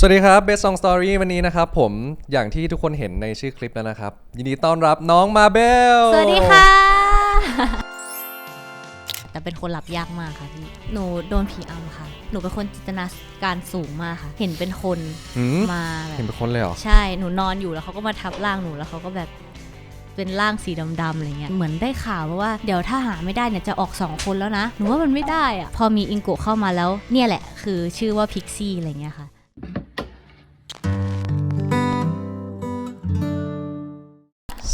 สวัสดีครับ Best Song Story วันนี้นะครับผมอย่างที่ทุกคนเห็นในชื่อคลิปแล้วนะครับ ยินดีต้อนรับน้องมาเบลสวัสดีค่ะ แต่เป็นคนหลับยากมากค่ะพี่ หนูโดนผีอำค่ะ หนูเป็นคนจินตนาการสูงมากค่ะ เห็นเป็นคนหืมมาแบเห็นบเป็นคนเลยเหรอ ใช่ หนูนอนอยู่แล้วเขาก็มาทับร่างหนูแล้วเขาก็แบบเป็นร่างสีดำๆอะไรเงี้ย เหมือนได้ข่าวมาว่าเดี๋ยวถ้าหาไม่ได้เนี่ยจะออกสองคนแล้วนะ หนูว่ามันไม่ได้อะพอมีอิงโกะเข้ามาแล้วเนี่ยแหละ คือชื่อว่าพิกซี่อะไรเงี้ยค่ะ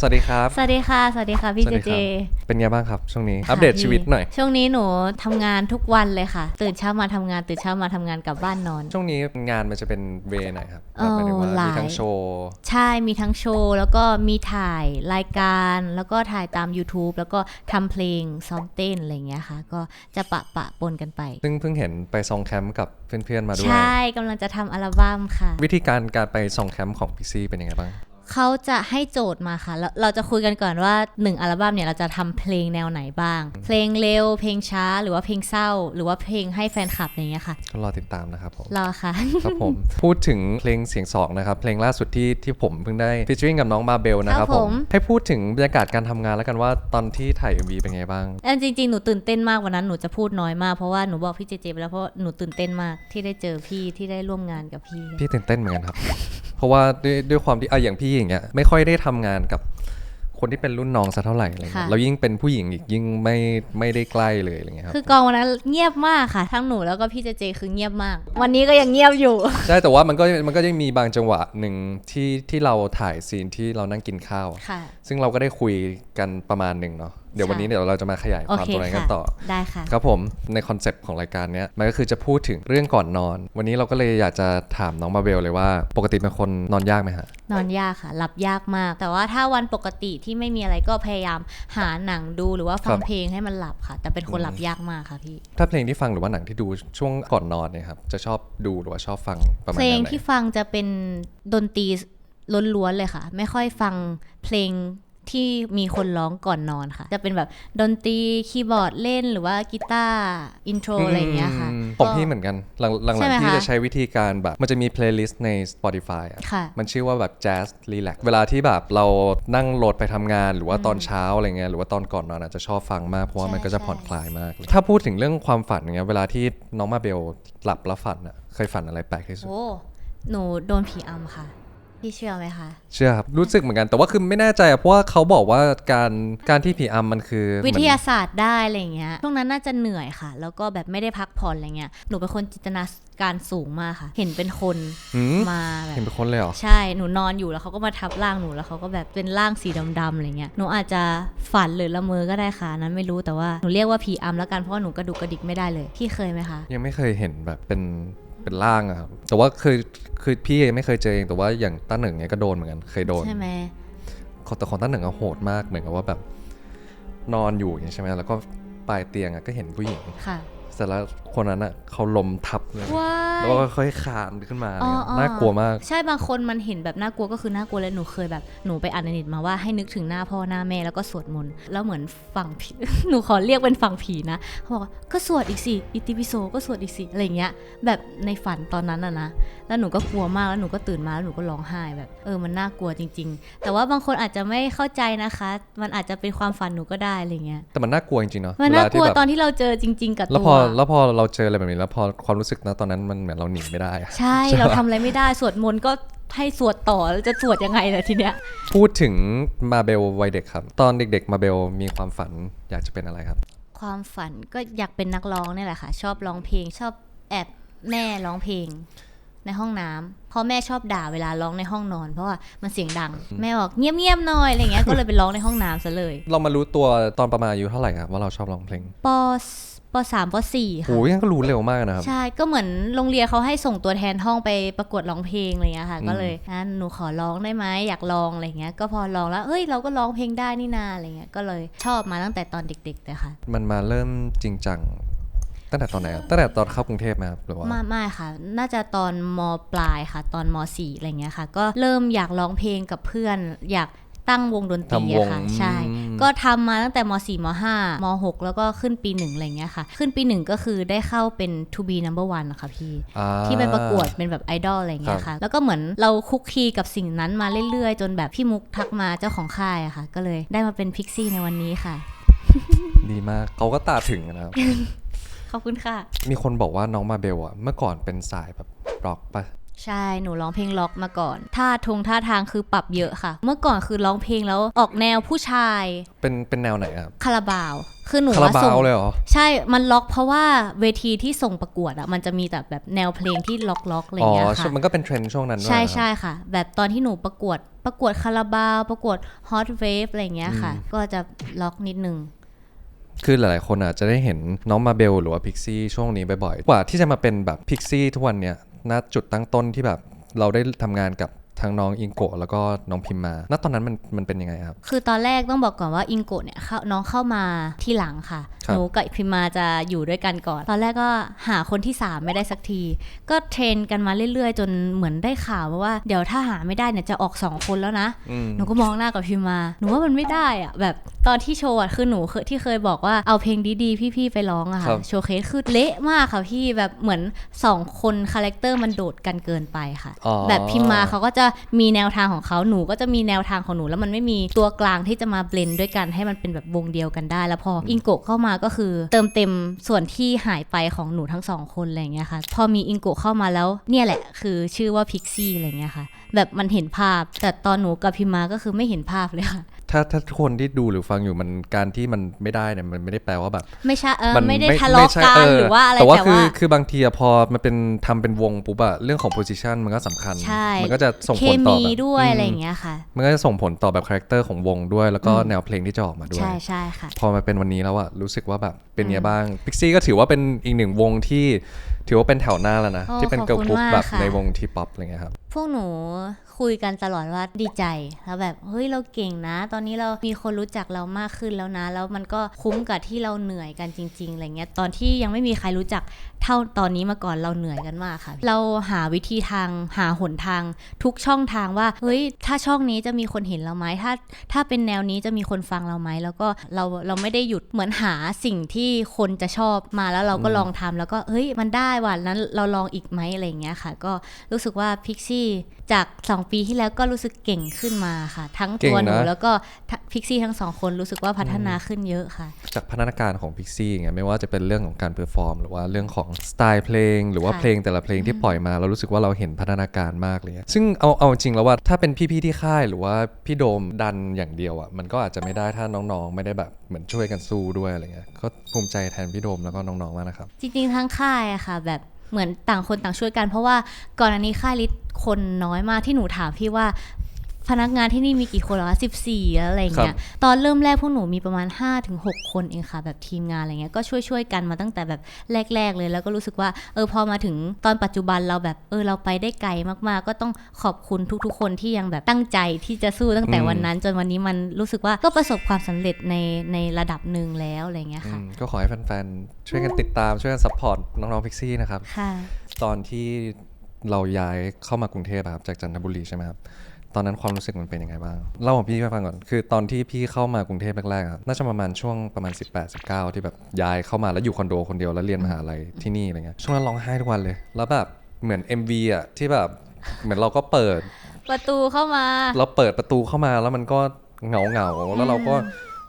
วัสดีครับ สวัสดีค่ะ สวัสดีค่ะพี่สวัเจสดีเจครับเป็นไงบ้างครับ ช่วงนี้ค่ะอัปเดตพี่ชีวิตหน่อย ช่วงนี้หนูทำงานทุกวันเลยค่ะ ตื่นเช้ามาทำงาน ตื่นเช้ามาทำงานกลับบ้านนอน ช่วงนี้งานมันจะเป็นเวไหนครับเอ่อหมายถึงว่าหลายมีทั้งโชว์ ใช่ มีทั้งโชว์ แล้วก็มีถ่ายรายการ แล้วก็ถ่ายตาม YouTube แล้วก็ทำเพลง ซ้อมเต้นอะไรอย่างเงี้ยค่ะ ก็จะปะปะปนกันไป ซึ่งเพิ่งเห็นไปซองแคมป์กับเพื่อนๆมาด้วย ใช่กำลังจะทำอัลบั้มค่ะ วิธีการการไปซองแคมป์ของพิซี่เป็นยังไงบ้าง เขาจะให้โจทย์มาค่ะแล้วเราจะคุยกันก่อนว่า 1 อัลบั้มเนี่ยเราจะทำเพลงแนวไหนบ้าง เพลงเร็ว เพลงช้า หรือว่าเพลงเศร้า หรือว่าเพลงให้แฟนคลับอะไรอย่างเงี้ยค่ะ ก็รอติดตามนะครับผมรอค่ะ ครับผม พูดถึงเพลงเสียงสองนะครับ เพลงล่าสุดที่ที่ผมเพิ่งได้ฟีเจอริงกับน้องมาเบลนะครับครับผผมมให้พูดถึงบรรยากาศการทำงานแล้วกันว่าตอนที่ถ่าย MV เป็นไงบ้างอันจริงๆ หนูตื่นเต้นมากวันนั้นหนูจะพูดน้อยมากเพราะว่าหนูบอกพี่เจเจไปแล้วเพราะหนูตื่นเต้นมากที่ได้เจอพี่ที่ได้ร่วมงานกับพี่ พี่ตื่นเต้นเหมือนกันครับ เพราะว่าด้วยด้วยความที่อะอย่างพี่อย่างเงี้ยไม่ค่อยได้ทำงานกับคนที่เป็นรุ่นน้องสักเท่าไหร่อะไรเงี้ยค่ะแล้วยิ่งเป็นผู้หญิงอีกยิ่งไม่ไม่ได้ใกล้เลยอะไรเงี้ยครับคือกองวันนั้นเงียบมากค่ะ ทั้งหนูแล้วก็พี่เจเจคือเงียบมาก วันนี้ก็ยังเงียบอยู่ ใช่แต่ว่ามันก็มันก็ยังมีบางจังหวะหนึ่งที่ที่เราถ่ายซีนที่เรานั่งกินข้าวค่ะซึ่งเราก็ได้คุยกันประมาณหนึ่งเนาะ เดี๋ยววันนี้ใช่เดี๋ยวเราจะมาขยายโอความเคตรงนั้นกันค่ะต่อได้ค่ะครับผมในคอนเซปต์ของรายการเนี้ยมันก็คือจะพูดถึงเรื่องก่อนนอน วันนี้เราก็เลยอยากจะถามน้องมาเบลเลยว่า ปกติเป็นคนนอนยากไหมฮะนอนยากค่ะหลับยากมาก แต่ว่าถ้าวันปกติที่ไม่มีอะไรก็พยายามหาหนังดูหรือว่าฟัครังบเพลงให้มันหลับค่ะ แต่เป็นคนหลับยากมากค่ะพี่ถ้าเพลงที่ฟังหรือว่าหนังที่ดูช่วงก่อนนอนเนี่ยครับจะชอบดูหรือว่าชอบฟังประมาณเพลงแนวไหนที่ฟังจะเป็นดนตรีล้วนๆเลยค่ะ ไม่ค่อยฟังเพลง ที่มีคนร้องก่อนนอนค่ะ จะเป็นแบบดนตรีคีย์บอร์ดเล่นหรือว่ากีตาร์อินโทรอะไรอย่างเงี้ยค่ะอืมของก็พี่เหมือนกันหลังหลังใช่ไหมๆพี่คะจะใช้วิธีการแบบ มันจะมีเพลย์ลิสต์ใน Spotify อะค่ะมันชื่อว่าแบบ Jazz Relax เวลาที่แบบเรานั่งรถไปทำงาน หรือว่าตอนเช้าอะไรเงี้ยหรือว่าตอนก่อนนอนอาจจะชอบฟังมาก เพราะว่าใช่มันก็จะใช่ผ่อนคลายมาก ถ้าพูดถึงเรื่องความฝันอย่างเงี้ยเวลาที่น้องมาเบลหลับแล้วฝันอะเคยฝันอะไรแปลกที่สุดโอ้หนูโดนผีอำค่ะ พี่เชื่อไหมคะ เชื่อครับรู้สึกเหมือนกันแต่ว่าคือไม่แน่ใจอะเพราะว่าเขาบอกว่าการการที่ผีอำมันคือเหมืวิอนทยาศาสตร์ได้อะไรอย่างเงี้ยช่วงนั้นน่าจะเหนื่อยค่ะ แล้วก็แบบไม่ได้พักผ่อนอะไรเงี้ยหนูเป็นคนจินตนาการสูงมากค่ะ เห็นเป็นคนหืม มาแบเห็นบเป็นคนเลยเหรอ ใช่หนูนอนอยู่แล้วเขาก็มาทับร่างหนูแล้วเขาก็แบบเป็นร่างสีดำๆอะไรเงี้ยหนูอาจจะฝันหรือละเมอก็ได้ค่ะอันนั้นไม่รู้แต่ว่าหนูเรียกว่าผีอำแล้วกันเพราะว่าหนูกระดุกกระดิกไม่ได้เลยพี่เคยไหมคะ ยังไม่เคยเห็นแบบเป็น เป็นร่างอะครับแต่ว่าเคยคือพี่ยังไม่เคยเจอเองแต่ว่าอย่างต้าหนึ่งเนี่ยก็โดนเหมือนกันเคยโดนใช่ไหมของแต่ของต้าหนึ่งอะโหดมากเหมือนกับว่าแบบนอนอยู่อย่างนี้ใช่ไหมแล้วก็ปลายเตียงอะก็เห็นผู้หญิงค่ะ เสร็จแล้วคนนั้นอะเขาลมทับเลยว้าแล้วยก็ค่อยๆคลานขึ้นมาอ๋อเนี่ยอ๋อ น่ากลัวมาก ใช่บางคนมันเห็นแบบน่ากลัวก็คือน่ากลัวเลยหนูเคยแบบหนูไปอ่านในเน็ตมาว่าให้นึกถึงหน้าพ่อหน้าแม่แล้วก็สวดมนต์แล้วเหมือนฝั่งผี หนูขอเรียกเป็นฝั่งผีนะเขาบอกว่าก็สวดอีกสิอิติปิโสก็สวดอีกสิอะไรอย่างเงี้ย แบบในฝันตอนนั้นอะนะแล้วหนูก็กลัวมากแล้วหนูก็ตื่นมาแล้วหนูก็ร้องไห้แบบเออมันน่ากลัวจริง ๆ แต่ว่าบางคนอาจจะไม่เข้าใจนะคะ มันอาจจะเป็นความฝันหนูก็ได้อะไรเงี้ยแต่มันน่ากลัวจริงๆเนาะมันเวน่าลากลัที่วแบบตอนที่เราเจอจริง ๆ กับแล้วตัพอวแล้วพอเราเจออะไรแบบนี้แล้วพอความรู้สึกนะตอนนั้นมันเหมือนเราหนีไม่ได้อะใช่เราทำอะไรไม่ได้สวดมนต์ก็ให้สวดต่อแล้วจะสวดยังไงล่ะทีเนี้ย พูดถึงมาเบลวัยเด็กครับ ตอนเด็ก ๆ มาเบลมีความฝันอยากจะเป็นอะไรครับ ความฝันก็อยากเป็นนักร้องเนี่ยแหละค่ะ ชอบร้องเพลง ชอบแอบแม่ร้องเพลง ในห้องน้ำเพราะแม่ชอบด่าเวลาร้องในห้องนอน เพราะว่ามันเสียงดัง แม่บอกเงียบๆหน่อยอะไรเงี้ยก็เลยไปร้องในห้องน้ำซะเลยเรามารู้ตัวตอนประมาณอายุเท่าไหร่ครับว่าเราชอบร้องเพลงป ปสามปสี่โอ้ค่ะยยังก็รู้เร็วมากนะครับ ใช่ ก็เหมือนโรงเรียนเขาให้ส่งตัวแทนห้องไปประกวดร้องเพลงอะไรเงี้ยค่ะ อืม ก็เลยอะหนูขอร้องได้ไหมอยากลองอะไรเงี้ย ก็พอลองแล้วเฮ้ย เราก็ร้องเพลงได้นี่นาอะไรเงี้ย ก็เลยชอบมาตั้งแต่ตอนเด็กๆเลยค่ะ มันมาเริ่มจริงจังตั้งแต่ตอนไหนครับตั้งแต่ตอนเข้ากรุงเทพไหมครับหรือว่า ไม่ไม่ค่ะ น่าจะตอนมปลายค่ะ ตอนมสี่อะไรเงี้ยค่ะ ก็เริ่มอยากร้องเพลงกับเพื่อน อยาก ตั้งวงดนตรีทำวงอะค่ะ ใช่อืมก็ทำมาตั้งแต่ม 4 ม 5 ม 6 แล้วก็ขึ้นปีหนึ่งอะไรเงี้ยค่ะ ขึ้นปีหนึ่งก็คือได้เข้าเป็น to be number one นะคะพี่อ่าที่ไปประกวดเป็นแบบไอดอลอะไรเงี้ยครัค่ะบแล้วก็เหมือนเราคุกคีกับสิ่งนั้นมาเรื่อยๆ จนแบบพี่มุกทักมาเจ้าของค่ายอะค่ะ ก็เลยได้มาเป็นพิกซี่ในวันนี้ค่ะ ดีมากเขาก็ตาถึงนะครับขอบคุณค่ะ มีคนบอกว่าน้องมาเบลอะเมื่อก่อนเป็นสายแบบร็อกปะ ใช่ หนูร้องเพลงล็อกมาก่อนท่าทงท่าทางคือปรับเยอะค่ะ เมื่อก่อนคือร้องเพลงแล้วออกแนวผู้ชาย เป็นเป็นแนวไหนอะครับ คาราบาว คือหนูคาราว่าบาส่ง วเลยเหรอ ใช่ มันล็อกเพราะว่าเวทีที่ส่งประกวดอะมันจะมีแต่แบบแนวเพลงที่ล็อกล็อกๆอะไรอ๋อเงี้ยใช่ค่ะ มันก็เป็นเทรนด์ช่วงนั้นด้วยใช่นะครับ ใช่ค่ะ แบบตอนที่หนูประกวด ประกวดคาราบาว ประกวดฮอตเวฟอะไรเงี้ยค่ะก็จะล็อกนิดนึง คือหลายๆคนอาจจะได้เห็นน้องมาเบลหรือว่าพิกซี่ช่วงนี้บ่อยๆ กว่าที่จะมาเป็นแบบพิกซี่ทุกวันเนี้ย ณจุดตั้งต้นที่แบบเราได้ทำงานกับทั้งน้องอิงโกะแล้วก็น้องพิมมา ณ ตอนนั้นมันมันเป็นยังไงครับ คือตอนแรกต้องบอกก่อนว่าอิงโกะเนี่ยเข้าน้องเข้ามาที่หลังค่ะครับหนูกับพิมมาจะอยู่ด้วยกันก่อน ตอนแรกก็หาคนที่ 3 ไม่ได้สักที ก็เทรนกันมาเรื่อยๆ จนเหมือนได้ข่าวมาว่าเดี๋ยวถ้าหาไม่ได้เนี่ยจะออก 2 คนแล้วนะอืมหนูก็มองหน้ากับพิมมา หนูว่ามันไม่ได้อะแบบ ตอนที่โชว์อะคือหนูเคยที่เคยบอกว่าเอาเพลงดีๆพี่ๆไปร้องอะครัค่ะบโชว์เคสคือเละมากค่ะพี่แบบเหมือน2คนคาแรคเตอร์มันโดดกันเกินไปค่ะ อ๋อ แบบพิมมาเขาก็จะมีแนวทางของเขาหนูก็จะมีแนวทางของหนู แล้วมันไม่มีตัวกลางที่จะมาเบลนด์ด้วยกันให้มันเป็นแบบวงเดียวกันได้ แล้วพออิงโกะเข้ามาก็คือ เติมเต็มส่วนที่หายไปของหนูทั้งสองคนอะไรอย่างเงี้ยค่ะ พอมีอิงโกะเข้ามาแล้วเนี่ยแหละ คือชื่อว่าพิกซี่อะไรอย่างเงี้ยค่ะ แบบมันเห็นภาพแต่ตอนหนูกับพิมมาก็คือไม่เห็นภาพเลยค่ะ ถ้าถ้าทุกคนที่ดูหรือฟังอยู่มันการที่มันไม่ได้เนี่ยมันไม่ได้แปลว่าแบบ ไม่ใช่เออมันไม่ได้ทะเลาะใช่กันเหรือว่าอะไรแต่ว่าแต่คือว่าคือบางทีอะพอมันเป็นทำเป็นวงปุ๊บอะเรื่องของ position มันก็สำคัญใช่มันก็จะส่งเคผลต่อมีแบบด้วยมอะไรอย่างเงี้ยค่ะ มันก็จะส่งผลต่อแบบคาแรคเตอร์ของวงด้วย แล้วก็อืมแนวเพลงที่จะออกมาด้วยใช่ใช่ค่ะพอมาเป็นวันนี้แล้วอะรู้สึกว่าแบบเป็นไงบ้างพิกซี่ก็ถือว่าเป็นอีกหนึ่งวงที่ ถือว่าเป็นแถวหน้าแล้วนะ โอ้ที่เป็นขอบเกิร์ลคุณกรุ๊ปมากแบบค่ะ ในวงทีป๊อปอะไรเงี้ยครับ พวกหนูคุยกันตลอดว่าดีใจแล้วแบบเฮ้ยเราเก่งนะ ตอนนี้เรามีคนรู้จักเรามากขึ้นแล้วนะ แล้วมันก็คุ้มกับที่เราเหนื่อยกันจริงๆอะไรเงี้ยตอนที่ยังไม่มีใครรู้จักเท่าตอนนี้มาก่อนเราเหนื่อยกันมากค่ะ เราหาวิธีทางหาหนทาง ทุกช่องทางว่าเฮ้ยถ้าช่องนี้จะมีคนเห็นเราไหมถ้า ถ้าเป็นแนวนี้จะมีคนฟังเราไหมแล้วก็เราเราไม่ได้หยุดเหมือนหาสิ่งที่คนจะชอบมาแล้วเราก็ลองทำแล้วก็เฮ้ยมันได้ว่ะนั้นเราลองอีกไหมอะไรอย่างเงี้ยค่ะ ก็รู้สึกว่าพิกซี่จาก 2 ปีที่แล้วก็รู้สึกเก่งขึ้นมาค่ะ ทั้งตัวหนูเก่งนะแล้วก็ พิกซี่ทั้งสองคนรู้สึกว่าพัฒนาขึ้นเยอะค่ะ จากพัฒนาการของพิกซี่ไงไม่ว่าจะเป็นเรื่องของการเพอร์ฟอร์มหรือว่าเรื่องของสไตล์เพลง หรือว่าค่ะเพลงแต่ละเพลงที่ปล่อยมาเรารู้สึกว่าเราเห็นพัฒนาการมากเลยอะซึ่งเอาเอาจริงแล้วว่าถ้าเป็นพี่ๆที่ค่ายหรือว่าพี่โดมดันอย่างเดียวอะมันก็อาจจะไม่ได้ถ้าน้องๆ ไม่ได้แบบเหมือนช่วยกันสู้ด้วยอะไรเงี้ยก็ภูมิใจแทนพี่โดมแล้วก็น้องๆมากนะครับจริงๆทั้งค่ายอะค่ะ แบบเหมือนต่างคนต่างช่วยกัน เพราะว่าก่อนอันนี้ค่ายลิศคนน้อยมากที่หนูถามพี่ว่า พนักงานที่นี่มีกี่คนเหรอสิบสี่อะไรอย่างเงี้ย ตอนเริ่มแรกพวกหนูมีประมาณ5้าถึงหคนเองค่ะ แบบทีมงานอะไรเงี้ย ก็ช่วยช่วยๆกันมาตั้งแต่แบบแรก ๆ เลย แล้วก็รู้สึกว่า เออพอมาถึงตอนปัจจุบันเราแบบเออเราไปได้ไกลมากๆ ก็ต้องขอบคุณทุก ๆ คนที่ยังแบบตั้งใจที่จะสู้ตั้งแต่วันนั้น จนวันนี้มันรู้สึกว่าก็ประสบความสำเร็จในในระดับหนึ่งแล้วอะไรเงี้ยอืค่ะมก็ขอให้แฟนๆช่วยกันติดตามช่วยกันซัพพอร์ตน้องๆพิกซี่นะครับค่ะตอนที่เราย้ายเข้ามากรุงเทพอะครับจากจันทบุรีใช่ไหมครับ ตอนนั้นความรู้สึกมันเป็นยังไงบ้างเล่าของพี่ให้ฟังก่อนคือตอนที่พี่เข้ามากรุงเทพแรกๆอะน่าจะประมาณช่วงประมาณ 18 19 ที่แบบย้ายเข้ามาแล้วอยู่คอนโดคนเดียวแล้วเรียนมหาลัยที่นี่อะไรเงี้ยช่วงนั้นร้องไห้ทุกวันเลย แล้วแบบเหมือน MV อะที่แบบเหมือนเราก็เปิดประตูเข้ามา เราเปิดประตูเข้ามาแล้วมันก็เหงาเหงาๆแล้วเราก็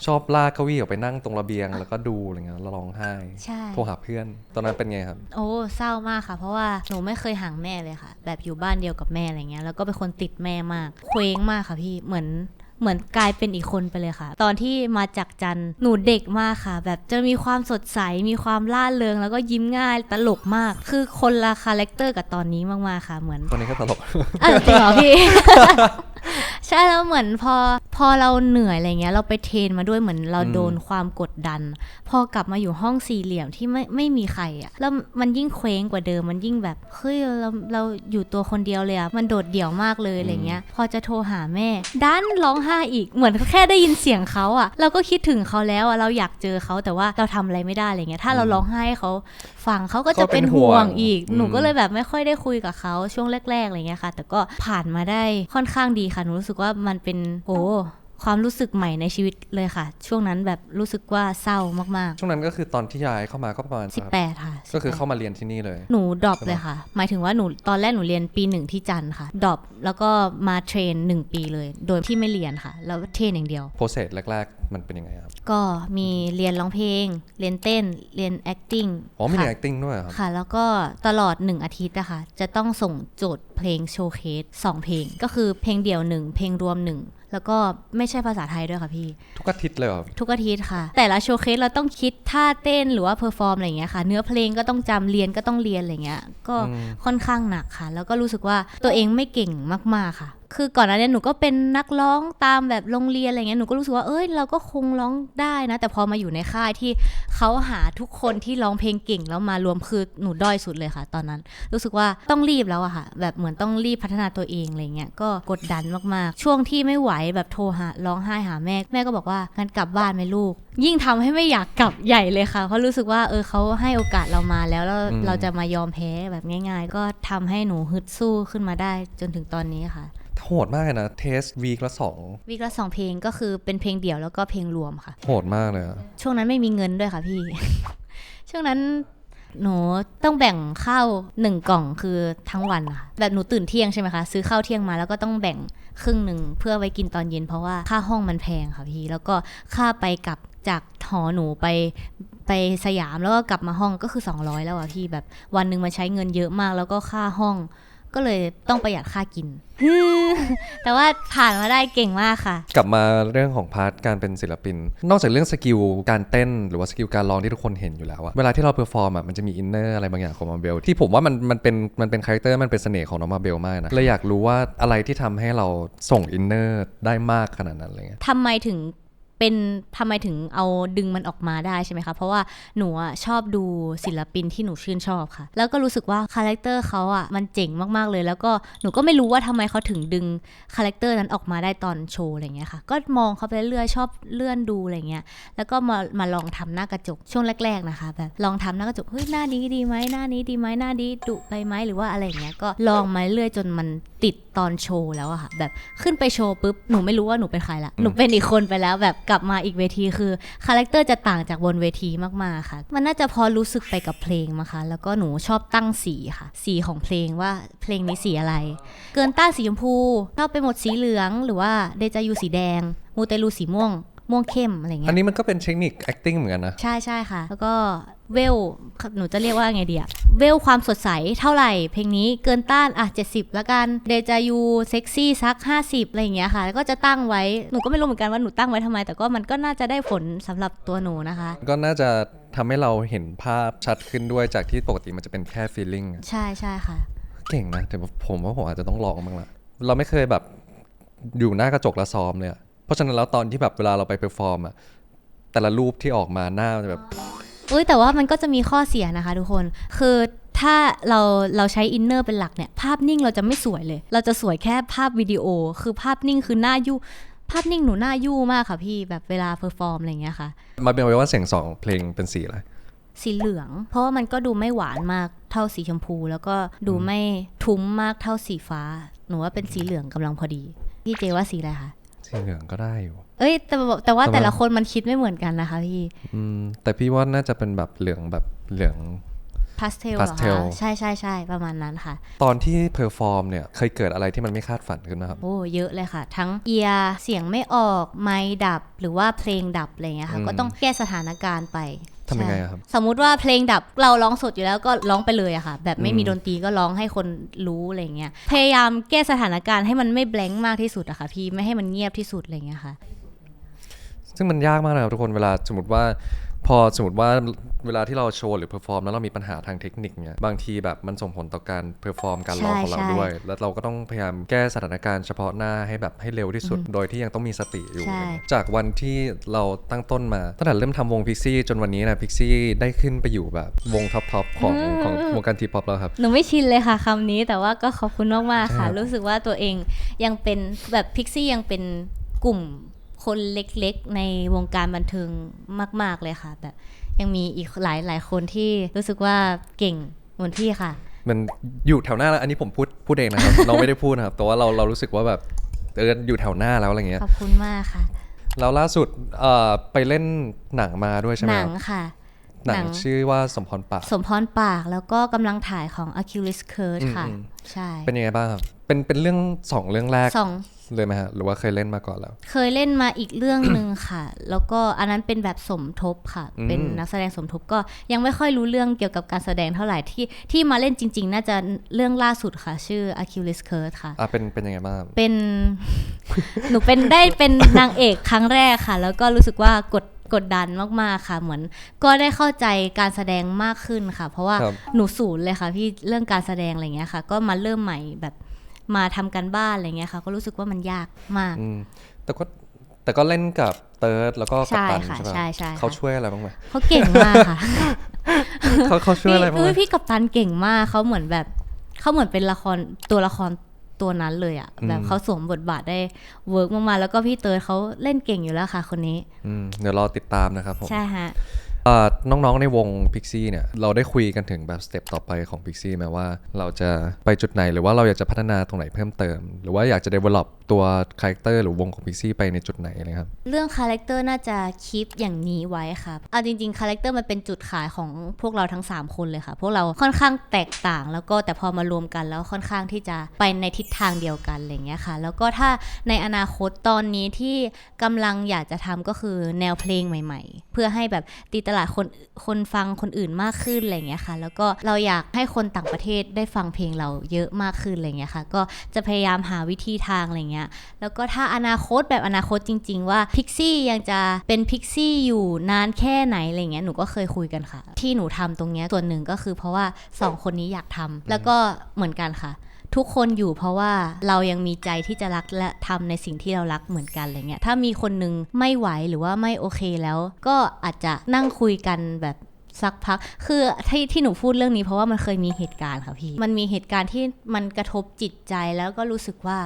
ชอบลากเก้าอี้ออกไปนั่งตรงระเบียง แล้วก็ดูอะไรเงี้ยแล้วร้องไห้ ใช่ โทรหาเพื่อน ตอนนั้นเป็นไงครับ โอ้เศร้ามากค่ะ เพราะว่าหนูไม่เคยห่างแม่เลยค่ะ แบบอยู่บ้านเดียวกับแม่อะไรเงี้ยแล้วก็เป็นคนติดแม่มาก เคว้งมากค่ะพี่เหมือน เหมือนกลายเป็นอีกคนไปเลยค่ะ ตอนที่มาจากจันทร์หนูเด็กมากค่ะ แบบจะมีความสดใสมีความล่าเริง แล้วก็ยิ้มง่ายตลกมาก คือคนละคาแรคเตอร์กับตอนนี้มากๆค่ะ เหมือนตอนนี้ก็ตลกเออจริงเหรอพี่ ใช่แล้วเหมือนพอพอเราเหนื่อยอะไรเงี้ย เราไปเทรนมาด้วยเหมือนเราอืมโดนความกดดัน พอกลับมาอยู่ห้องสี่เหลี่ยมที่ไม่ไม่มีใครอะแล้วมันยิ่งเคว้งกว่าเดิมมันยิ่งแบบเฮ้ยเราเราอยู่ตัวคนเดียวเลยอะมันโดดเดี่ยวมากเลยอะไรเงี้ย พอจะโทรหาแม่ดันร้องไห้อีกเหมือนแค่ได้ยินเสียงเขาอะเราก็คิดถึงเขาแล้วอะเราอยากเจอเขาแต่ว่าเราทำอะไรไม่ได้อะไรเงี้ยถ้าเราร้องไห้ให้เขาฟังเขาก็จะเป็นห่วงอีก หนูก็เลยแบบไม่ค่อยได้คุยกับเขาช่วงแรกๆอะไรเงี้ยค่ะ แต่ก็ผ่านมาได้ค่อนข้างดีค่ะหนูรู้สึกว่ามันเป็นโอ้ ความรู้สึกใหม่ในชีวิตเลยค่ะ ช่วงนั้นแบบรู้สึกว่าเศร้ามากช่วงนั้นก็คือตอนที่ย้ายเข้ามาก็ประมาณๆ18 ค่ะก็คือ18เข้ามาเรียนที่นี่เลย หนูดรอปเลยค่ะ หมายถึงว่าหนูตอนแรกหนูเรียนปีหนึ่งที่จันทร์ค่ะดรอปแล้วก็มาเทรนหนึ่งปีเลย โดยที่ไม่เรียนค่ะ แล้วเทรนอย่างเดียว โปรเซสแรก ๆ มันเป็นยังไงครับ ก็มีเรียนร้องเพลง เรียนเต้น เรียน acting อ๋อมีเรียน ค่ะ acting ด้วยเหรอครับ ค่ะ แล้วก็ตลอด 1 อาทิตย์อะค่ะจะต้องส่งโจทย์เพลงโชว์เคส2เพลง ก็คือเพลงเดี่ยว 1 เพลงรวม 1 แล้วก็ไม่ใช่ภาษาไทยด้วยค่ะพี่ ทุกอาทิตย์เลยเหรอทุกอาทิตย์ค่ะ แต่ละโชว์เคสเราต้องคิดท่าเต้นหรือว่าเพอร์ฟอร์มอะไรอย่างเงี้ยค่ะ เนื้อเพลงก็ต้องจำเรียนก็ต้องเรียนอะไรเงี้ย ก็อืมค่อนข้างหนักค่ะ แล้วก็รู้สึกว่าตัวเองไม่เก่งมาก ๆค่ะ คือก่อนหน้านี้หนูก็เป็นนักร้องตามแบบโรงเรียนอะไรเงี้ยหนูก็รู้สึกว่าเอ้ยเราก็คงร้องได้นะ แต่พอมาอยู่ในค่ายที่เขาหาทุกคนที่ร้องเพลงเก่งแล้วมารวมคือหนูด้อยสุดเลยค่ะ ตอนนั้น รู้สึกว่าต้องรีบแล้วอะค่ะ แบบเหมือนต้องรีบพัฒนาตัวเองอะไรเงี้ยก็กดดันมากๆ ช่วงที่ไม่ไหวแบบโทรหาร้องไห้หาแม่แม่ก็บอกว่างั้นกลับบ้านไหมลูก ยิ่งทำให้ไม่อยากกลับใหญ่เลยค่ะเพราะรู้สึกว่าเออเขาให้โอกาสเรามาแล้วแล้วอืมเราจะมายอมแพ้แบบง่าย ๆ ก็ทำให้หนูฮึดสู้ขึ้นมาได้จนถึงตอนนี้ค่ะ โหดมากเลยนะเทสวีคละสองวีคละสองเพลงก็คือเป็นเพลงเดี่ยวแล้วก็เพลงรวมค่ะ โหดมากเลยอะช่วงนั้นไม่มีเงินด้วยค่ะพี่ ช่วงนั้นหนูต้องแบ่งข้าวหนึ่งกล่องคือทั้งวันนะคะแบบหนูตื่นเที่ยงใช่ไหมคะซื้อข้าวเที่ยงมาแล้วก็ต้องแบ่งครึ่งหนึ่งเพื่อไว้กินตอนเย็นเพราะว่าค่าห้องมันแพงค่ะพี่ แล้วก็ค่าไปกลับจากหอหนูไปไปสยามแล้วก็กลับมาห้องก็คือ 200 แล้วอะพี่แบบวันหนึ่งมันใช้เงินเยอะมากแล้วก็ค่าห้อง ก็เลยต้องประหยัดค่ากิน แต่ว่าผ่านมาได้เก่งมากค่ะ กลับมาเรื่องของพาร์ทการเป็นศิลปิน นอกจากเรื่องสกิลการเต้นหรือว่าสกิลการร้องที่ทุกคนเห็นอยู่แล้วอะเวลาที่เราเพอร์ฟอร์มอะมันจะมีอินเนอร์อะไรบางอย่างของมาเบลที่ผมว่ามันมันเป็นมันเป็นคาแรคเตอร์มันเป็นเสน่ห์ของน้องมาเบลมากนะเลยอยากรู้ว่าอะไรที่ทำให้เราส่งอินเนอร์ได้มากขนาดนั้นอะไรเงี้ยทำไมถึง เป็นทำไมถึงเอาดึงมันออกมาได้ใช่ไหมคะ เพราะว่าหนูชอบดูศิลปินที่หนูชื่นชอบค่ะ แล้วก็รู้สึกว่าคาแรคเตอร์เขาอะมันเจ๋งมากๆเลย แล้วก็หนูก็ไม่รู้ว่าทำไมเขาถึงดึงคาแรคเตอร์นั้นออกมาได้ตอนโชว์อะไรเงี้ยค่ะ ก็มองเขาไปเรื่อยชอบเลื่อนดูอะไรเงี้ย แล้วก็มามาลองทำหน้ากระจกช่วงแรก ๆนะคะแบบลองทำหน้ากระจกเฮ้ยหน้านี้ดีไหมหน้านี้ดีไหมหน้านี้ดุไปไหมหรือว่าอะไรเงี้ย ก็ลองมาเรื่อยจนมันติดตอนโชว์แล้วอะค่ะแบบขึ้นไปโชว์ปุ๊บหนูไม่รู้ว่าหนูเป็นใครละหนูเป็นอีกคนไปแล้วแบบกลับมาอีกเวทีคือคาแรคเตอร์จะต่างจากบนเวทีมากๆค่ะ มันน่าจะพอรู้สึกไปกับเพลงมั้งคะแล้วก็หนูชอบตั้งสีค่ะ สีของเพลงว่าเพลงนี้สีอะไร เกินต้านสีชมพูชอบไปหมดสีเหลืองหรือว่าเดจายูสีแดง มูเตลูสีม่วงม่วงเข้มอะไรเงี้อัยนนี้มันก็เป็นเทคนิค acting เหมือนกันนะ ใช่ใช่ค่ะ แล้วก็ เวลหนูจะเรียกว่าไงดีอะเวลความสดใสเท่าไหร่ เพลงนี้เกินต้านอะ 70แล้วกันเดจายูเซ็กซี่ซัก 50 อะไรอย่างเงี้ยค่ะ แล้วก็จะตั้งไว้หนูก็ไม่รู้เหมือนกันว่าหนูตั้งไว้ทำไม แต่ก็มันก็น่าจะได้ผลสำหรับตัวหนูนะคะ ก็น่าจะทำให้เราเห็นภาพชัดขึ้นด้วยจากที่ปกติมันจะเป็นแค่ feeling อะใช่ใช่ค่ะ เก่งนะแต่ผมว่าผมอาจจะต้องลองบ้างละเราไม่เคยแบบอยู่หน้ากระจกแล้วซ้อมเลยอะเพราะฉะนั้นแล้วตอนที่แบบเวลาเราไปเพอร์ฟอร์มอะแต่ละรูปที่ออกมาหน้ามันจะแบบ อุ้ยแต่ว่ามันก็จะมีข้อเสียนะคะทุกคน คือถ้าเราเราใช้อินเนอร์เป็นหลักเนี่ย ภาพนิ่งเราจะไม่สวยเลย เราจะสวยแค่ภาพวิดีโอ คือภาพนิ่งคือหน้ายู่ภาพนิ่งหนูหน้ายู่มากค่ะพี่แบบเวลาเพอร์ฟอร์มอะไรอย่างเงี้ยค่ะ มาเป็นไว้ว่าเสียงสองเพลงเป็นสีอะไรสีเหลือง เพราะว่ามันก็ดูไม่หวานมากเท่าสีชมพู แล้วก็ดูไม่ทุ้มมากเท่าสีฟ้า หนูว่าเป็นสีเหลืองกำลังพอดี พี่เจว่าสีอะไรคะ สีเหลืองก็ได้อยู่ เอ้ยแต่ว่าแต่ว่าแต่ว่าแต่ละคนมันคิดไม่เหมือนกันนะคะพี่ อืมแต่พี่ว่าน่าจะเป็นแบบเหลืองแบบเหลือง พาสเทลเหรอ pastel คะใช่ใช่ใช่ประมาณนั้นค่ะ ตอนที่เพอร์ฟอร์มเนี่ยเคยเกิดอะไรที่มันไม่คาดฝันขึ้นนะครับ โอ้เยอะเลยค่ะ ทั้งเอียร์เสียงไม่ออก ไม้ดับหรือว่าเพลงดับอะไรเงี้ยค่ะ อืม ก็ต้องแก้สถานการณ์ไป ทำยังไงใช่อะครับ สมมุติว่าเพลงดับเราร้องสดอยู่แล้วก็ร้องไปเลยอะค่ะ แบบไม่มีอืมดนตรีก็ร้องให้คนรู้อะไรเงี้ยพยายามแก้สถานการณ์ให้มันไม่แบงค์มากที่สุดอะค่ะพี่ไม่ให้มันเงียบที่สุดอะไรเงี้ยค่ะ ซึ่งมันยากมากนะครับทุกคนเวลาสมมติว่า พอสมมติว่าเวลาที่เราโชว์หรือเพอร์ฟอร์มแล้วเรามีปัญหาทางเทคนิคเนี่ยบางทีแบบมันส่งผลต่อการเพอร์ฟอร์มการร้องของเราใช่ด้วย แล้วเราก็ต้องพยายามแก้สถานการณ์เฉพาะหน้าให้แบบให้เร็วที่สุด โดยที่ยังต้องมีสติอยู่ใช่จากวันที่เราตั้งต้นมาตั้งแต่เริ่มทำวงพิกซี่จนวันนี้นะพิกซี่ได้ขึ้นไปอยู่แบบวงท็อปทอปของของวงการทีป๊อปแล้วครับหนูไม่ชินเลยค่ะคำนี้แต่ว่าก็ขอบคุณมากๆค่ะครับรู้สึกว่าตัวเองยังเป็นแบบพิกซี่ยังเป็นกลุ่ม คนเล็กๆ ในวงการบันเทิงมาก ๆ เลยค่ะ แบบยังมีอีกหลายหลายคนที่รู้สึกว่าเก่งเหมือนพี่ค่ะ มันอยู่แถวหน้าแล้วอันนี้ผมพูดพูดเองนะครับ เราไม่ได้พูดนะครับ แต่ว่าเราเรารู้สึกว่าแบบเอออยู่แถวหน้าแล้วอะไรเงี้ยขอบคุณมากค่ะ แล้วล่าสุดเอ่อไปเล่นหนังมาด้วยใช่ไหมหนัคงรับค่ะ หนังชื่อว่าสมพรปาก สมพรปากแล้วก็กำลังถ่ายของ Achilles Curse ค่ะอืมใช่ เป็นยังไงบ้างครับ เป็นเป็นเรื่องสองเรื่องแรกสองเลยไหมฮะ หรือว่าเคยเล่นมาก่อนแล้ว เคยเล่นมาอีกเรื่องหนึ่งค่ะ แล้วก็อันนั้นเป็นแบบสมทบค่ะอืมเป็นนักแสดงสมทบก็ยังไม่ค่อยรู้เรื่องเกี่ยวกับการแสดงเท่าไหร่ที่ที่มาเล่นจริง ๆ น่าจะเรื่องล่าสุดค่ะ ชื่อ Achilles Curse ค่ะอะเป็นเป็นยังไงบ้างครับเป็นหนูเป็นได้เป็นนางเอกครั้งแรกค่ะ แล้วก็รู้สึกว่ากด กดดันมากๆค่ะ เหมือนก็ได้เข้าใจการแสดงมากขึ้นค่ะ เพราะว่าครับ หนูศูนย์เลยค่ะพี่เรื่องการแสดงอะไรเงี้ยค่ะ ก็มาเริ่มใหม่แบบมาทำกันบ้านอะไรเงี้ยค่ะ ก็รู้สึกว่ามันยากมาก อืมแต่ก็แต่ก็เล่นกับเติร์ดแล้วก็กัปตันใช่ค่ะใช่ไหมใช่ใช่ค่ะ เขาช่วยอะไรบ้างไหมเขาเก่งมากค่ะ เขาเขาช่วยอะไรบ้างพี่ไหมอุ๊ยพี่กัปตันเก่งมากเขาเหมือนแบบเขาเหมือนเป็นละครตัวละคร ตัวนั้นเลยอะแบบเขาสวมบทบาทได้เวิร์กมากๆแล้วก็พี่เติร์ดเขาเล่นเก่งอยู่แล้วค่ะคนนี้อืมเดี๋ยวรอติดตามนะครับผมใช่ฮะเอ่อน้องๆในวง Pixie เนี่ยเราได้คุยกันถึงแบบสเต็ปต่อไปของ Pixie ไหมว่าเราจะไปจุดไหนหรือว่าเราอยากจะพัฒนาตรงไหนเพิ่มเติม หรือว่าอยากจะ develop ตัวคาแรคเตอร์หรือวงของ Pixie ไปในจุดไหนเลยครับ เรื่องคาแรคเตอร์น่าจะคีปอย่างนี้ไว้ค่ะเอาจริงๆคาแรคเตอร์มันเป็นจุดขายของพวกเราทั้ง 3 คนเลยค่ะ พวกเราค่อนข้างแตกต่าง แล้วก็แต่พอมารวมกันแล้วค่อนข้างที่จะไปในทิศทางเดียวกันอะไรเงี้ยค่ะ แล้วก็ถ้าในอนาคตตอนนี้ที่กำลังอยากจะทำก็คือแนวเพลงใหม่ ๆ เพื่อให้แบบตีตลาดคนคนฟังคนอื่นมากขึ้นอะไรเงี้ยค่ะ แล้วก็เราอยากให้คนต่างประเทศได้ฟังเพลงเราเยอะมากขึ้นอะไรเงี้ยค่ะ ก็จะพยายามหาวิธีทางอะไรอย่างเงี้ย แล้วก็ถ้าอนาคตแบบอนาคตจริง ๆ ว่าพิกซี่ยังจะเป็นพิกซี่อยู่นานแค่ไหนอะไรเงี้ยหนูก็เคยคุยกันค่ะ ที่หนูทำตรงเนี้ยส่วนหนึ่งก็คือเพราะว่าสองคนนี้อยากทำแล้วก็เหมือนกันค่ะทุกคนอยู่เพราะว่าเรายังมีใจที่จะรักและทำในสิ่งที่เรารักเหมือนกันอะไรเงี้ยถ้ามีคนนึงไม่ไหวหรือว่าไม่โอเคแล้ว ก็อาจจะนั่งคุยกันแบบ สักพัก คือที่ที่หนูพูดเรื่องนี้เพราะว่ามันเคยมีเหตุการณ์ค่ะพี่ มันมีเหตุการณ์ที่มันกระทบจิตใจแล้วก็รู้สึกว่า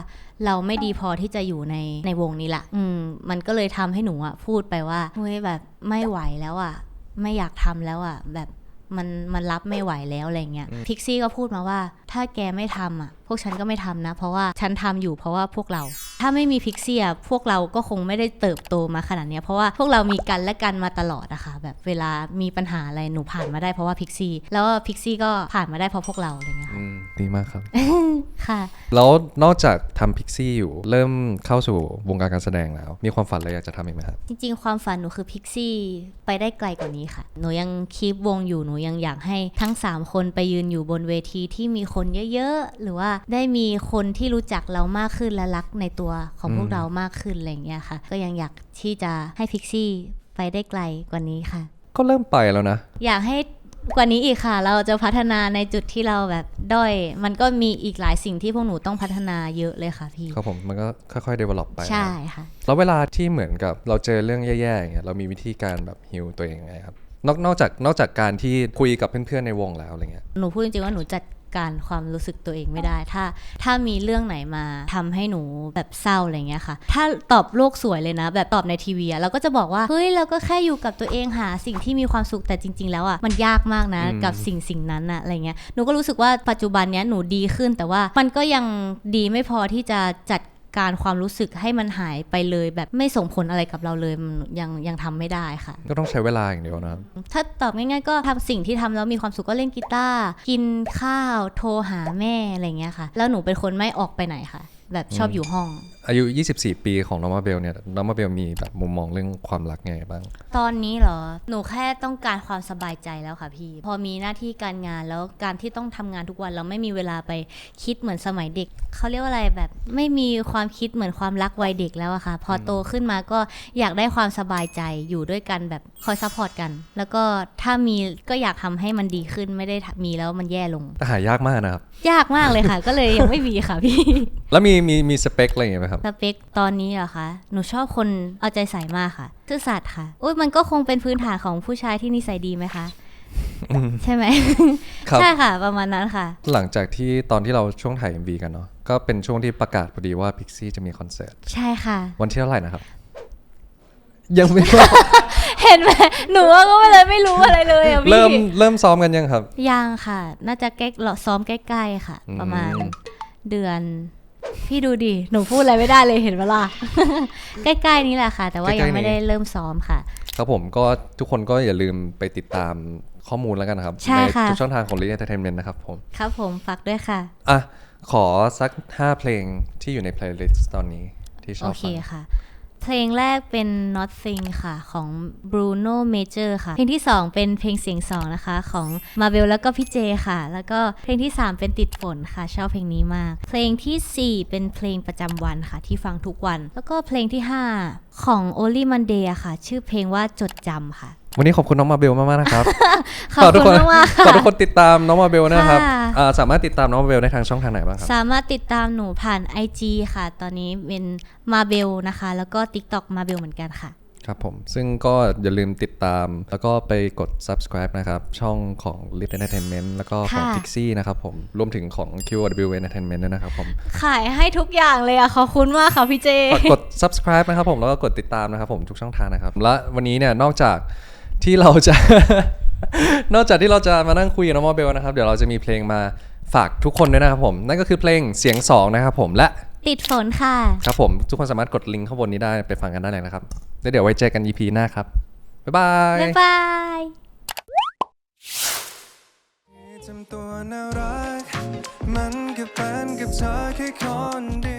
เราไม่ดีพอที่จะอยู่ในในวงนี้ละอืมมันก็เลยทำให้หนูอะพูดไปว่าเฮ้ยแบบไม่ไหวแล้วอะไม่อยากทำแล้วอะแบบมันมันรับไม่ไหวแล้วอะไรเงี้ยพิกซี่ก็พูดมาว่า ถ้าแกไม่ทำอะพวกฉันก็ไม่ทำนะ เพราะว่าฉันทำอยู่เพราะว่าพวกเรา ถ้าไม่มีพิกซี่อะพวกเราก็คงไม่ได้เติบโตมาขนาดเนี้ยเพราะว่าพวกเรามีกันและกันมาตลอดอะค่ะแบบเวลามีปัญหาอะไรหนูผ่านมาได้เพราะว่าพิกซี่แล้วพิกซี่ก็ผ่านมาได้เพราะพวกเราอะไรเงี้ยค่ะอืมดีมากครับ ค่ะ แล้วนอกจากทำ Pixie อยู่ เริ่มเข้าสู่วงการการแสดงแล้ว มีความฝันอะไรอยากจะทำอีกไหมครับจริง ๆ ความฝันหนูคือพิกซี่ไปได้ไกลกว่านี้ค่ะ หนูยังคีปวงอยู่หนูยังอยากให้ทั้ง 3 คนไปยืนอยู่บนเวทีที่มีคนเยอะๆ หรือว่าได้มีคนที่รู้จักเรามากขึ้นและรักในตัวของพวกอืมเรามากขึ้นอะไรอย่างเงี้ยค่ะ ก็ยังอยากที่จะให้พิกซี่ไปได้ไกลกว่านี้ค่ะ ก็เริ่มไปแล้วนะ อยากให้กว่านี้อีกค่ะ เราจะพัฒนาในจุดที่เราแบบด้อย มันก็มีอีกหลายสิ่งที่พวกหนูต้องพัฒนาเยอะเลยค่ะพี่ ครับผม มันก็ค่อยๆ develop ไปนะใช่ค่ะ แล้วเวลาที่เหมือนกับเราเจอเรื่องแย่ๆอย่างเงี้ย เรามีวิธีการแบบฮิลตัวเองยังไงครับนอกนอกจากนอกจากการที่คุยกับเพื่อนๆในวงแล้วอะไรเงี้ย หนูพูดจริงๆว่าหนูจัด การความรู้สึกตัวเองไม่ได้ ถ้าถ้ามีเรื่องไหนมาทำให้หนูแบบเศร้าอะไรเงี้ยค่ะ ถ้าตอบโลกสวยเลยนะ แบบตอบในทีวีอะเราก็จะบอกว่าเฮ้ยเราก็แค่อยู่กับตัวเองหาสิ่งที่มีความสุขแต่จริง ๆ แล้วอะมันยากมากนะอืมกับสิ่งสิ่งนั้นอะอะไรเงี้ยหนูก็รู้สึกว่าปัจจุบันเนี้ยหนูดีขึ้นแต่ว่ามันก็ยังดีไม่พอที่จะจัด การความรู้สึกให้มันหายไปเลยแบบไม่ส่งผลอะไรกับเราเลยยังยังทำไม่ได้ค่ะ ก็ต้องใช้เวลาอย่างเดียวนะ ถ้าตอบง่ายๆ ก็ทำสิ่งที่ทำแล้วมีความสุขก็เล่นกีตาร์กินข้าว โทรหาแม่อะไรเงี้ยค่ะ แล้วหนูเป็นคนไม่ออกไปไหนค่ะ แบบชอบอยู่ห้อง อายุ 24 ปีของน้องมาเบลเนี่ยน้องมาเบลมีแบบมุมมองเรื่องความรักไงบ้าง ตอนนี้เหรอ หนูแค่ต้องการความสบายใจแล้วค่ะพี่ พอมีหน้าที่การงานแล้วการที่ต้องทำงานทุกวันเราไม่มีเวลาไปคิดเหมือนสมัยเด็ก เขาเรียกว่าอะไรแบบไม่มีความคิดเหมือนความรักวัยเด็กแล้วอะค่ะ พอโตขึ้นมาก็อยากได้ความสบายใจอยู่ด้วยกันแบบคอยซัพพอร์ตกัน แล้วก็ถ้ามีก็อยากทำให้มันดีขึ้นไม่ได้มีแล้วมันแย่ลงแต่หายากมากนะครับ ยากมากเลยค่ะ ก็เลยยังไม่มีค่ะพี่ แล้วมีมีมีสเปคอะไรอย่างเงี้ยไหมครับสเปคตอนนี้เหรอคะ หนูชอบคนเอาใจใส่มากค่ะซื่อสัตย์ค่ะ อุ้ยมันก็คงเป็นพื้นฐานของผู้ชายที่นิสัยดีไหมคะ ใช่ไหม ครับ ใช่ค่ะ ประมาณนั้นค่ะ หลังจากที่ตอนที่เราช่วงถ่าย MV กันเนาะก็เป็นช่วงที่ประกาศพอดีว่า Pixie จะมีคอนเสิร์ตใช่ค่ะ วันที่เท่าไหร่นะครับ ยังไม่บอกเห็นไหมหนูก็ไม่เลยไม่รู้อะไรเลยอะพี่ เริ่มเริ่มซ้อมกันยังครับ ยังค่ะ น่าจะใกล้เราซ้อมใกล้ๆค่ะอืมประมาณเดือน พี่ดูดิ หนูพูดอะไรไม่ได้เลยเห็นเวลา ใกล้ๆนี้แหละค่ะ แต่ว่ายังใกล้ๆนี้ไม่ได้เริ่มซ้อมค่ะ ครับผมก็ทุกคนก็อย่าลืมไปติดตามข้อมูลแล้วกันนะครับใช่ค่ะทุกช่องทางของ l i t Entertainment นะครับผม ครับผมฝากด้วยค่ะ อะ ขอสัก 5 เพลงที่อยู่ใน playlist ตอนนี้ที่ชโออบเคฟังค่ะ เพลงแรกเป็น Nothing ค่ะ ของ Bruno Major ค่ะ เพลงที่ 2 เป็นเพลงเสียงสองนะคะ ของ Marvel แล้วก็พี่เจค่ะ แล้วก็เพลงที่ 3 เป็นติดฝนค่ะ ชอบเพลงนี้มาก เพลงทีสี่ 4 เป็นเพลงประจำวันค่ะ ที่ฟังทุกวัน แล้วก็เพลงที่ 5 ของ Only Monday ค่ะ ชื่อเพลงว่าจดจำค่ะ วันนี้ขอบคุณน้องมาเบลมากๆนะครับ ขอบทุกคุคณนมากๆขอค่ะทุกคนติดตามน้องมาเบลนะครับค่ะอ่าสามารถติดตามน้องมาเบลได้ทางช่องทางไหนบ้างครับ สามารถติดตามหนูผ่าน IG ค่ะ ตอนนี้เป็น Marvel นะคะ แล้วก็ TikTok Marvel เหมือนกันค่ะครับผม ซึ่งก็อย่าลืมติดตาม แล้วก็ไปกด subscribe นะครับ ช่องของ Lit Entertainment แล้วก็ของค่ะ Pixie นะครับผม รวมถึงของ QW Entertainment ด้วยนะครับผม ขายให้ทุกอย่างเลยอะขอบคุณมากค่ะพี่เจฝากกด subscribe นะครับผม แล้วก็กดติดตามนะครับผมทุกช่องทางนะครับ และวันนี้เนี่ย นอกจาก ที่เราจะ นอกจากที่เราจะมานั่งคุยกับน้องมาเบลนะครับ เดี๋ยวเราจะมีเพลงมาฝากทุกคนด้วยนะครับผม นั่นก็คือเพลงเสียงสองนะครับผมและติดฝนค่ะ ครับผมทุกคนสามารถกดลิงก์ข้างบนนี้ได้ไปฟังกันได้เลยนะครับแล้วเดี๋ยวไว้เจอกัน EP หน้าครับ บ๊ายบาย บ๊ายบายทำตัวน่ารัก มันก็เป็นกับเธอแค่คนเดียว